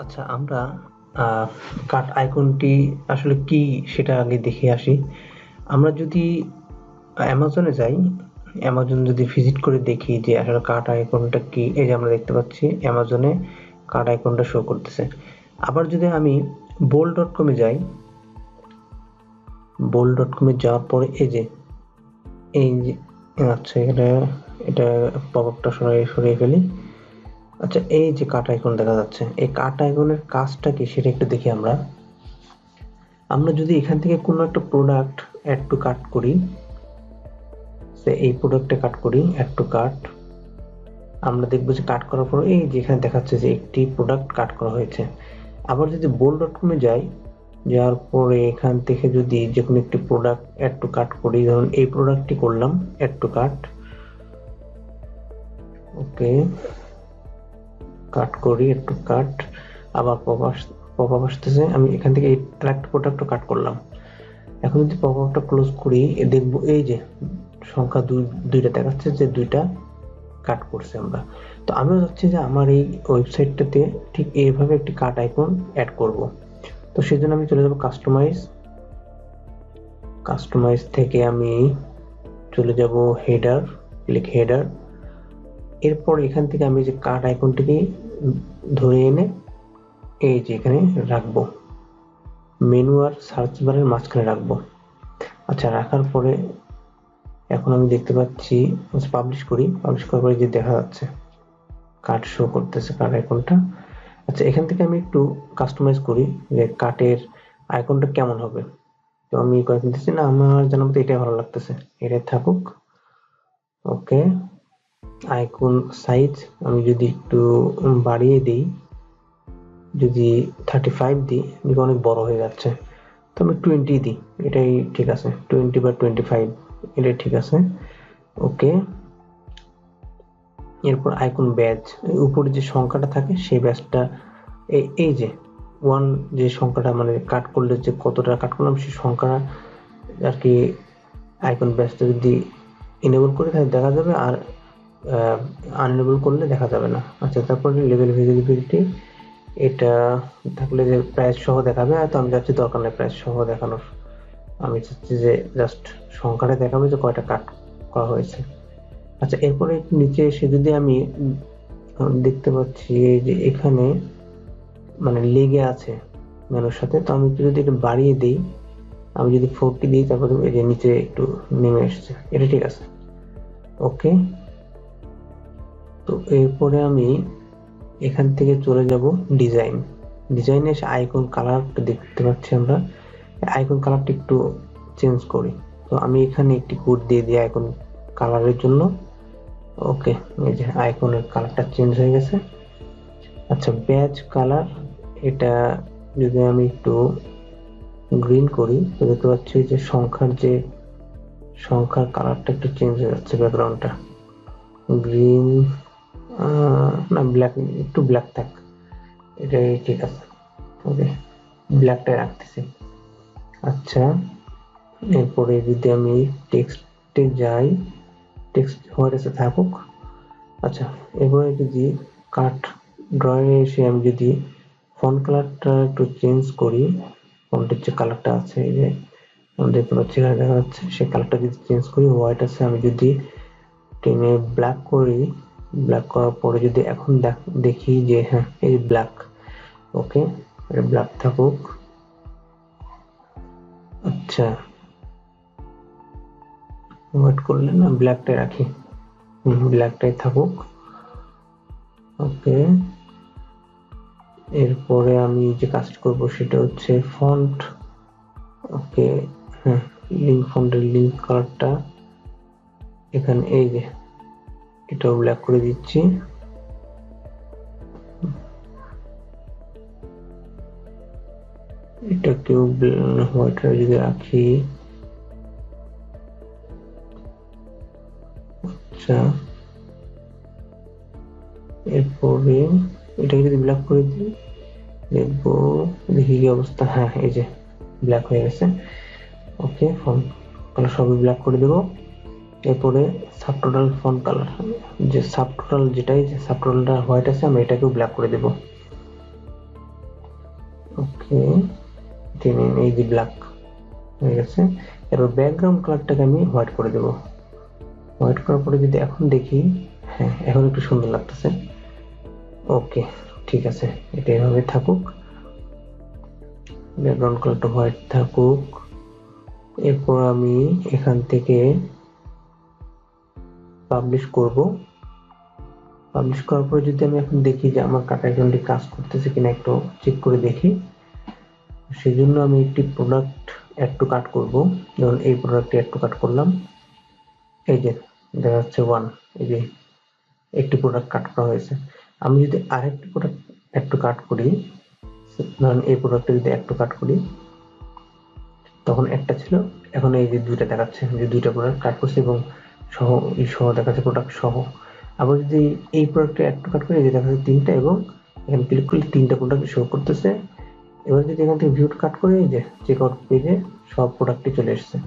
আচ্ছা আমরা কাট আইকনটি আসলে কি সেটা আগে দেখে আসি। আমরা যদি অ্যামাজনে যাই অ্যামাজন যদি ভিজিট করে দেখি যে আসলে কার্ট আইকনটা কি, এই যে আমরা দেখতে পাচ্ছি অ্যামাজনে কার্ট আইকনটা শো করতেছে। আবার যদি আমি বোল ডট কমে যাই বোল ডট কমে যাওয়ার পরে এই যে এই যে আচ্ছা এটা এটা পপ আপটা সরাই, সরিয়ে ফেলি। আচ্ছা এই যে কাট আইকন দেখা যাচ্ছে, এই কাট আইকনের কাজটা কি সেটা একটু দেখি আমরা। আমরা যদি এখান থেকে কোনো একটা প্রোডাক্ট অ্যাড টু কাট করি, সে এই প্রোডাক্টে কাট করি অ্যাড টু কাট আমরা দেখব যে কাট করার পর এই যেখানে দেখাচ্ছে যে একটি প্রোডাক্ট কাট করা হয়েছে। আবার যদি বোল ডট কমে যাই, যাওয়ার পরে এখান থেকে যদি যে কোনো একটি প্রোডাক্ট অ্যাড টু কাট করি, ধরুন এই প্রোডাক্টটি করলাম অ্যাড টু কাট ওকে কাট করি, একটু কাট আবার পপ পপ আপ আসতেছে। আমি এখান থেকে এই ট্র্যাক্ট প্রোডাক্টও কাট করলাম। এখন যদি পপ আপটা ক্লোজ করি দেখব এই যে সংখ্যা দুই, দুইটা দেখাচ্ছে যে দুইটা কাট করছে আমরা। তো আমিও চাচ্ছি যে আমার এই ওয়েবসাইটটাতে ঠিক এইভাবে একটি কাট আইকন অ্যাড করব। তো সেই জন্য আমি চলে যাব কাস্টমাইজ কাস্টমাইজ থেকে আমি চলে যাব হেডার ক্লিক হেডার এরপর এখান থেকে আমি যে কাট আইকনটিকে ধরে এনে এই যে এখানে রাখব। মেনু আর সার্চ বারের মাঝখানে রাখব। আচ্ছা রাখার পরে এখন আমি দেখতে পাচ্ছি পাবলিশ করি। পাবলিশ করার পরে যে দেখা যাচ্ছে কাট শো করতেছে কাট আইকনটা আচ্ছা এখান থেকে আমি একটু কাস্টমাইজ করি যে কাটের আইকনটা কেমন হবে। তো আমি কয়েকদিন দিচ্ছি না, আমার মতো এটাই ভালো লাগতেছে। এটাই থাকুক। ওকে আইকন সাইজ আমি যদি একটু বাড়িয়ে দিই, যদি থার্টি ফাইভ দিই দেখি অনেক বড় হয়ে যাচ্ছে? তো আমি টোয়েন্টি দিই, এটাই ঠিক আছে। টোয়েন্টি বা টোয়েন্টি ফাইভ এটাই ঠিক আছে। ওকে। এরপর আইকন ব্যাচ, উপরে যে সংখ্যাটা থাকে, সেই ব্যাচটা এই এই যে ওয়ান যে সংখ্যাটা মানে কাট করলে যে কতটা কাট করলাম, সেই সংখ্যাটা আর কি আইকন ব্যাচটা যদি ইনেবল করে, তাহলে দেখা যাবে, আর আনলেবল করলে দেখা যাবে না। আচ্ছা তারপরে লেভেল ভিজিবিলিটি এটা থাকলে যে প্রাইস সহ দেখাবে তো আমি চাচ্ছি দরকার নেই প্রাইস সহ দেখানোর। আমি চাচ্ছি যে জাস্ট সংখ্যাটা দেখাবে যে কয়টা কাট করা হয়েছে। আচ্ছা এরপরে নিচে এসে যদি আমি দেখতে পাচ্ছি যে এখানে মানে লেগে আছে মেনুর সাথে, তো আমি যদি একটু বাড়িয়ে দিই, আমি যদি ফোরটি দিই, তারপরে এই যে নিচে একটু নেমে এসছে। এটা ঠিক আছে। ওকে তো এরপরে আমি এখান থেকে চলে যাব ডিজাইন ডিজাইনে এসে আইকন কালারটা দেখতে পাচ্ছি আমরা। আইকন কালারটা একটু চেঞ্জ করি। তো আমি এখানে একটি কোড দিয়ে দিই আইকন কালারের জন্য। ওকে এই যে আইকনের কালারটা চেঞ্জ হয়ে গেছে। আচ্ছা ব্যাচ কালার এটা যদি আমি একটু গ্রিন করি, তো দেখতে পাচ্ছি যে সংখ্যার যে সংখ্যার কালারটা একটু চেঞ্জ হয়ে যাচ্ছে ব্যাকগ্রাউন্ডটা গ্রিন না ব্ল্যাক একটু ব্ল্যাক থাক। এটাই ঠিক আছে। ওকে ব্ল্যাকটাই রাখতেছি। আচ্ছা এরপরে যদি আমি টেক্সটে যাই টেক্সট হোয়াট এসে থাকুক। আচ্ছা এবারে যদি কাট ড্রয়িং এসে আমি যদি ফন্ট কালারটা একটু চেঞ্জ করি ফন্টের যে কালারটা আছে, এই যে দেখতে পাচ্ছি দেখা যাচ্ছে, সেই কালারটা যদি চেঞ্জ করি হোয়াইট আছে, আমি যদি টেনে ব্ল্যাক করি ব্ল্যাক করার পরে যদি এখন দেখি যে হ্যাঁ এই ব্ল্যাক ওকে এটা ব্ল্যাক থাকুক। আচ্ছা। ওয়েট করলে না ব্ল্যাকটাই রাখি। ব্ল্যাকটাই থাকুক। ওকে এরপরে আমি যে কাজটা করব সেটা হচ্ছে ফন্ট ওকে হ্যাঁ লিঙ্ক ফন্টের লিঙ্ক কালারটা এখানে এই যে এটাও ব্ল্যাক করে দিচ্ছি। এটাকেও হোয়াইট যদি রাখি। আচ্ছা। এরপরে এটাকে যদি ব্ল্যাক করে দিই, দেখব দেখি কি অবস্থা। হ্যাঁ এই যে ব্ল্যাক হয়ে গেছে। ওকে ফোন কালার সবই ব্ল্যাক করে দেবো। এরপরে সাবটোটাল ফন কালার যে সাবটোটাল যেটাই যে সাবটোটালটা হোয়াইট আছে, আমি এটাকেও ব্ল্যাক করে দেব। ওকে টেনে এই যে ব্ল্যাক হয়ে গেছে। এবার ব্যাকগ্রাউন্ড কালারটাকে আমি হোয়াইট করে দেব। হোয়াইট করার পরে যদি এখন দেখি হ্যাঁ এখন একটু সুন্দর লাগতেছে। ওকে ঠিক আছে, এটা এভাবে থাকুক। ব্যাকগ্রাউন্ড কালারটা হোয়াইট থাকুক। এরপর আমি এখান থেকে পাবলিশ করব। পাবলিশ করার পরে যদি আমি এখন দেখি যে আমার কাটা অ্যাকাউন্টটি কাজ করতেছে কিনা একটু চেক করে দেখি। সেই জন্য আমি একটি প্রোডাক্ট অ্যাড টু কাট করব। যেমন এই প্রোডাক্টটি অ্যাড টু কাট করলাম। এই যে, দেখা যাচ্ছে ওয়ান এই যে একটি প্রোডাক্ট কাট করা হয়েছে। আমি যদি আরেকটি প্রোডাক্ট অ্যাড টু কাট করি, ধরুন এই প্রোডাক্টটা যদি অ্যাড টু কাট করি, তখন একটা ছিল। এখন এই যে দুইটা দেখাচ্ছে, যে দুইটা প্রোডাক্ট কাট করছে এবং সহ সহ দেখাচ্ছে প্রোডাক্ট সহ। আবার যদি এই প্রোডাক্টে একটু কাট করে যে দেখা যাচ্ছে তিনটা এবং এখানে ক্লিক করলে তিনটা প্রোডাক্ট শো করতেছে। এবার যদি এখান থেকে ভিউট কাট করে যে চেক আউট পেজে সব প্রোডাক্টই চলে এসেছে।